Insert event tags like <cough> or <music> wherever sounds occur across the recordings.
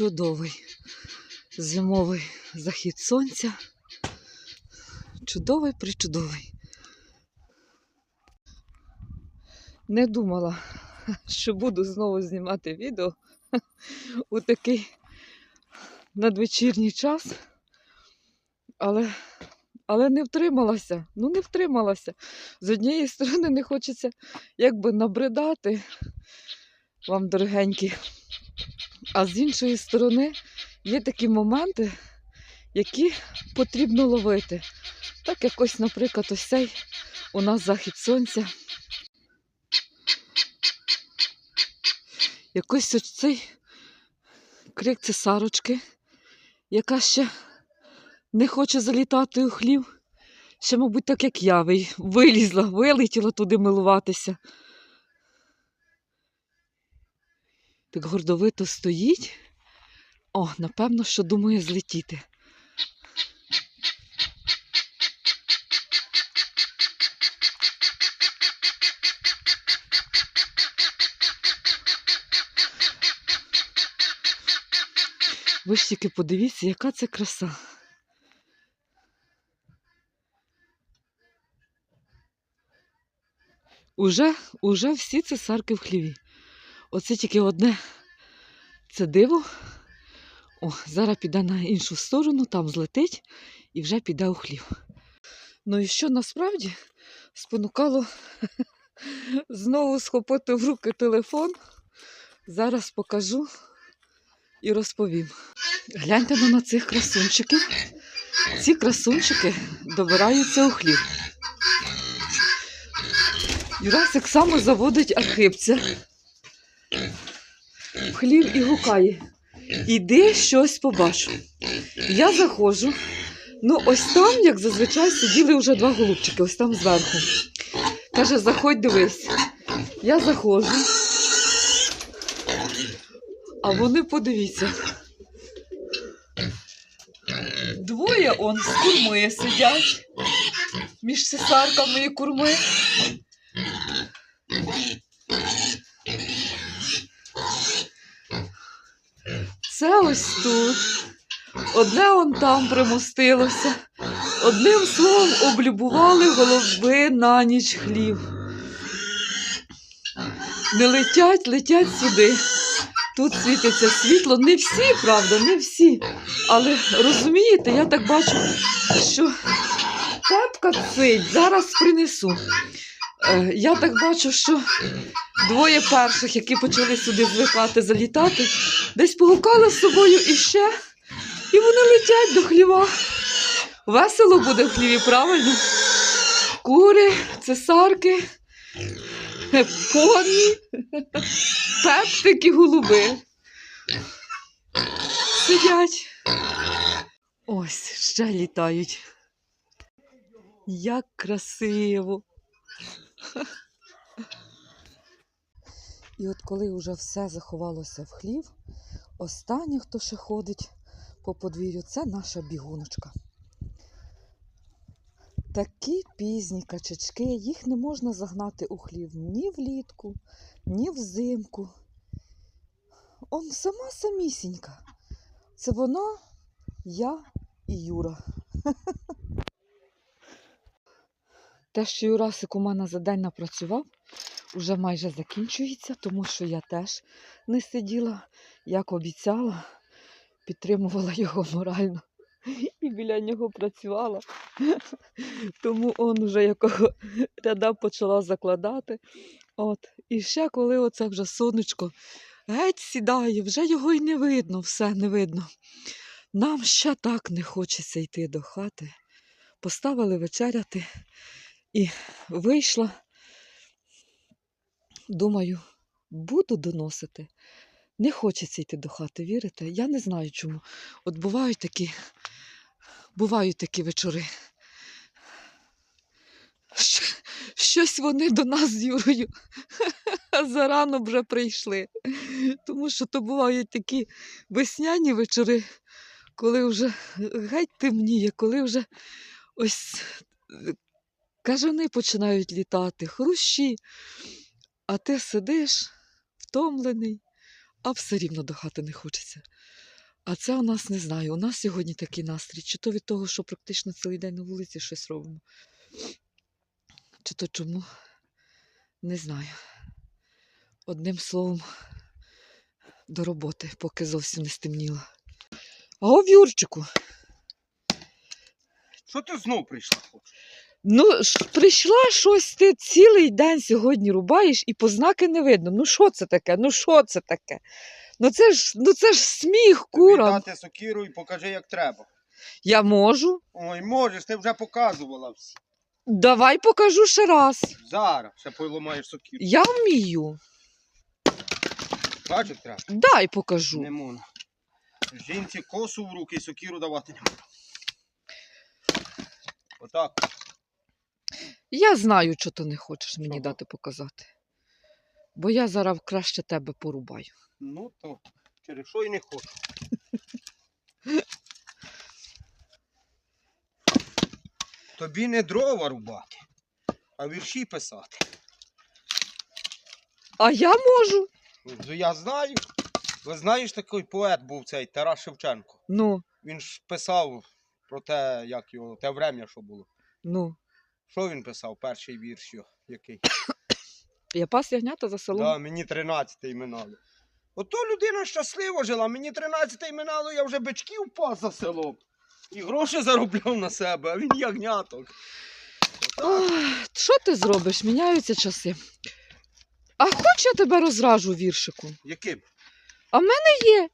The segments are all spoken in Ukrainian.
чудовий зимовий захід сонця. Чудовий причудовий. Не думала, що буду знову знімати відео у такий надвечірній час, але, але не втрималася. Ну, не втрималася. З однієї сторони не хочеться якби набридати вам, дорогенькі. А з іншої сторони є такі моменти, які потрібно ловити. Так якось, наприклад, ось цей у нас захід сонця. Якось ось цей крик цесарочки, яка ще не хоче залітати у хлів. Ще, мабуть, так як я вилізла, вилетіла туди милуватися. Так гордовито стоїть. О, напевно, що думає злетіти. Ви ж тільки подивіться, яка це краса. Уже, уже всі цесарки в хліві. Оце тільки одне це диво. О, зараз піде на іншу сторону, там злетить і вже піде у хлів. Ну і що насправді спонукало <laughs> знову схопити в руки телефон. Зараз покажу і розповім. Гляньте ну на цих красунчиків. Ці красунчики добираються у хлів. Юрасик саме заводить архипця хлів і гукає. Іди щось побачу. Я заходжу. Ну, ось там, як зазвичай, сиділи вже два голубчики, ось там зверху. Каже, заходь, дивись. Я заходжу. А вони подивіться. Двоє он з курми сидять між цесарками і курми. Це ось тут. Одне он там примостилося. Одним словом облюбували голуби на ніч хлів. Не летять, летять сюди. Тут світиться світло. Не всі, правда, не всі. Але розумієте, я так бачу, що тепка цить, зараз принесу. Е, Я так бачу, що двоє перших, які почали сюди звикати, залітати, десь погукали з собою іще, і вони летять до хліва. Весело буде в хліві, правильно? Кури, цесарки, поні, пептики, голуби. Сидять. Ось, ще літають. Як красиво. І от коли вже все заховалося в хлів, останнє, хто ще ходить по подвір'ю, це наша бігуночка. Такі пізні качечки, їх не можна загнати у хлів ні влітку, ні взимку. Он сама самісінька. Це вона, я і Юра. <laughs> Те, що Юрасик у мене за день напрацював, уже майже закінчується, тому що я теж не сиділа, як обіцяла, підтримувала його морально і біля нього працювала. Тому он уже якого ряда почала закладати. От. І ще коли оце вже сонечко геть сідає, вже його й не видно, все не видно. Нам ще так не хочеться йти до хати. Поставили вечеряти і вийшла. Думаю, буду доносити. Не хочеться йти до хати, вірите? Я не знаю чому. От бувають такі, бувають такі вечори. Щось вони до нас з Юрою <laughs> зарано вже прийшли. Тому що то бувають такі весняні вечори, коли вже геть темніє, коли вже ось кажани починають літати, хрущі, а ти сидиш втомлений, а все рівно до хати не хочеться. А це у нас не знаю. У нас сьогодні такий настрій. Чи то від того, що практично цілий день на вулиці щось робимо. Чи то чому? Не знаю. Одним словом, до роботи, поки зовсім не стемніло. А о, Юрчику, Що ти знов прийшла? хочеш? Ну прийшла щось, ти цілий день сьогодні рубаєш і познаки не видно. Ну що це таке? Ну що це таке? Ну це ж, ну це ж сміх курам. Віддати сокиру і покажи, як треба. Я можу. Ой, можеш, ти вже показувала всі. Давай покажу ще раз. Зараз ще поламаєш сокиру. Я вмію. Бачиш, треба? Дай покажу. Не можна. Жінці косу в руки і сокиру давати не можна. Отак. Я знаю, що ти не хочеш мені Чого? дати показати. Бо я зараз краще тебе порубаю. Ну то через що і не хочу. Тобі не дрова рубати, а вірші писати. А я можу. Ну, Я знаю. Ви знаєш, такий поет був цей Тарас Шевченко. Ну, Він ж писав про те, як його, те врем'я, що було. ну. Що він писав? Перший вірш який? Я пас ягнята за селом. Да, мені 13 минало. Ото людина щасливо жила, мені 13 минало, я вже бичків пас за селом. І гроші заробляв на себе, а він ягняток. Що ти зробиш? Міняються часи. А хоч я тебе розражу віршику? Яким? Не є.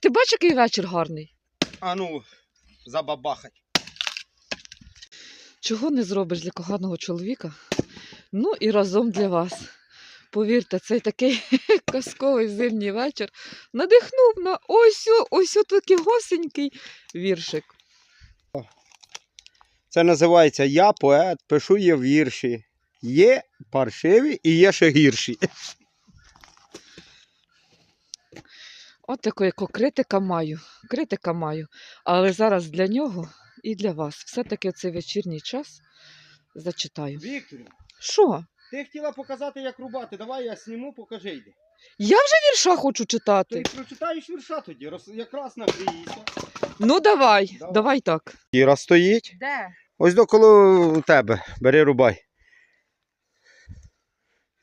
Ти бачиш, який вечір гарний. А ну, забабахать. Чого не зробиш для коханого чоловіка? Ну і разом для вас. Повірте, цей такий <laughs> казковий зимній вечір надихнув на ось ось такий госенький віршик. Це називається Я поет, пишу є вірші. Є паршиві і є ще гірші. От яку критика маю. Критика маю. Але зараз для нього і для вас. Все-таки цей вечірній час зачитаю. Вікторі, Що? ти хотіла показати, як рубати. Давай я сніму, покажи йди. Я вже вірша хочу Ти читати. прочитаєш вірша тоді, роз- якраз нагрієшся. Ну давай, Давай. давай так. Кіра стоїть. Де? Ось до коло тебе. Бери рубай.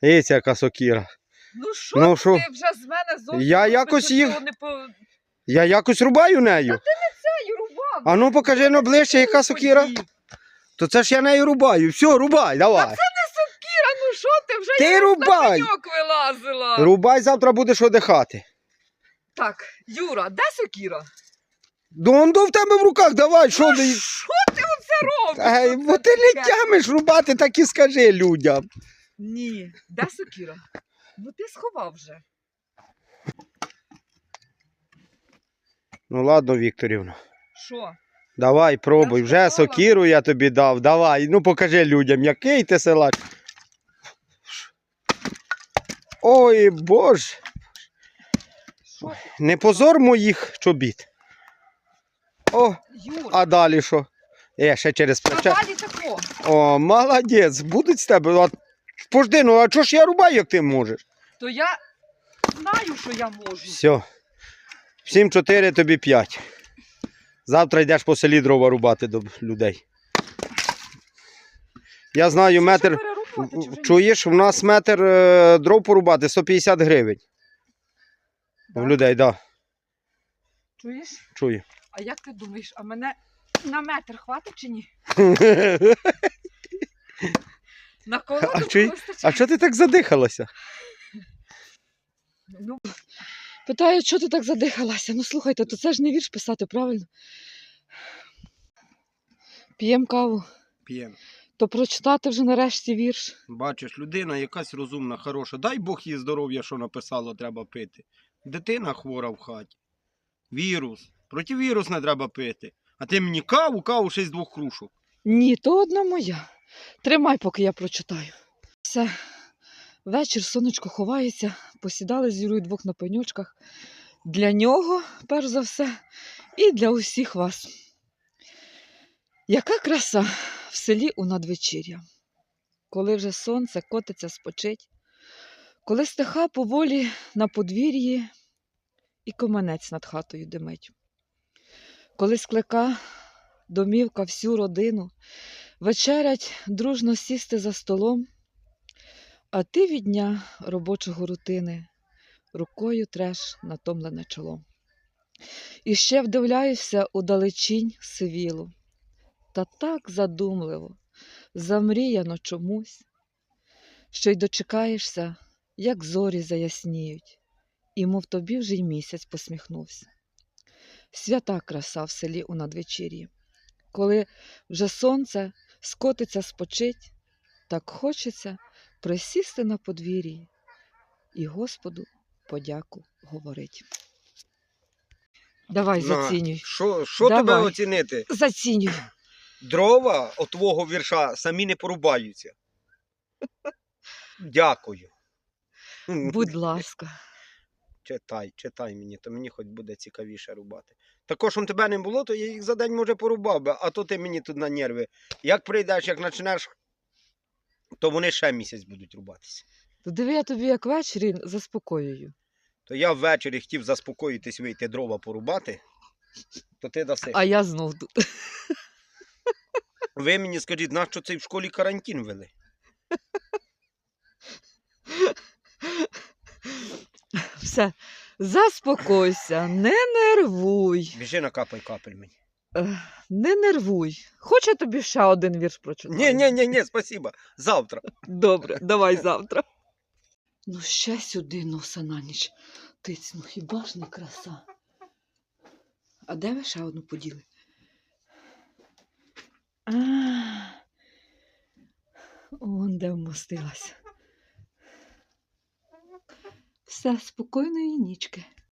Дивіться, яка сокіра. Ну що Ну ти що? вже з мене зовсім Я якось що їх- не по... Я якось рубаю нею. А ну покажи ну ближче, яка сокіра. То це ж я нею рубаю. Все, рубай, давай. Кіра, ну що ти вже Ти я на рубай. пеньок вилазила. Рубай, завтра будеш одихати. Так, Юра, де сокіра? Дондо в тебе в руках, давай, що ти. Що ти оце робиш? Ей, Оце бо ти не таке? тямиш рубати, так і скажи людям. Ні, де сокіра? Ну ти сховав вже. Ну ладно, Вікторівна. Що? Давай, пробуй. Вже сокіру я тобі дав. Давай. Ну покажи людям, який ти силач. Ой, боже, не позор моїх чобіт. О, а далі що? Е, ще через а плече. далі тако. О, молодець, будуть з тебе. А, Пожди, ну а чого ж я рубаю, як ти можеш? То я знаю, що я можу. Все. Всім 4, тобі 5. Завтра йдеш по селі дрова рубати до людей. Я знаю, метр. Чуєш, у нас метр е, дров порубати 150 гривень. Да? В людей, так. Да. Чуєш? Чую. А як ти думаєш, а мене на метр хватить чи ні? <laughs> На колоду А чи- А що ти так задихалася? Ну, питаю, що ти так задихалася? Ну слухайте, то це ж не вірш писати, правильно? П'ємо каву, П'ємо. то прочитати вже нарешті вірш. Бачиш, людина якась розумна, хороша. Дай Бог їй здоров'я, що написало, треба пити. Дитина хвора в хаті. Вірус. Противірус не треба пити. А ти мені каву, каву ще з двох кружок. Ні, то одна моя. Тримай, поки я прочитаю. Все. Вечір сонечко ховається, посідали з Юрою двох на пеньочках. Для нього, перш за все, і для усіх вас. Яка краса в селі у надвечір'я, коли вже сонце котиться спочить, коли стиха поволі на подвір'ї і команець над хатою димить. коли склика домівка всю родину, вечерять дружно сісти за столом, а ти від дня робочого рутини рукою треш натомлене чоло. І ще вдивляєшся у далечінь сивілу, та так задумливо, замріяно чомусь, що й дочекаєшся, як зорі заясніють, і мов тобі вже й місяць посміхнувся. Свята краса в селі у надвечір'ї, коли вже сонце скотиться спочить, так хочеться присісти на подвір'ї і Господу подяку говорить. Давай, На, зацінюй. Що, що Давай. тебе оцінити? Зацінюй. Дрова от твого вірша самі не порубаються. Дякую. Будь ласка. Читай, читай мені, то мені хоч буде цікавіше рубати. Також у тебе не було, то я їх за день може порубав би, а то ти мені тут на нерви. Як прийдеш, як почнеш, то вони ще місяць будуть рубатися. То диви, я тобі як ввечері заспокоюю. То я ввечері хотів заспокоїтись, вийти дрова порубати, то ти даси. А я знов тут. Ви мені скажіть, нащо цей в школі карантин вели? Все, заспокойся, не нервуй. Біжи накапай капель мені. Не нервуй. Хочу тобі ще один вірш прочитати. Ні, ні, ні, ні, спасибо. Завтра. Добре, давай <laughs> завтра. Ну, ще сюди носа на ніч. Тицьну, хіба ж не краса? А де ви ще одну поділи? А, он де вмостилася. Все, спокійної нічки.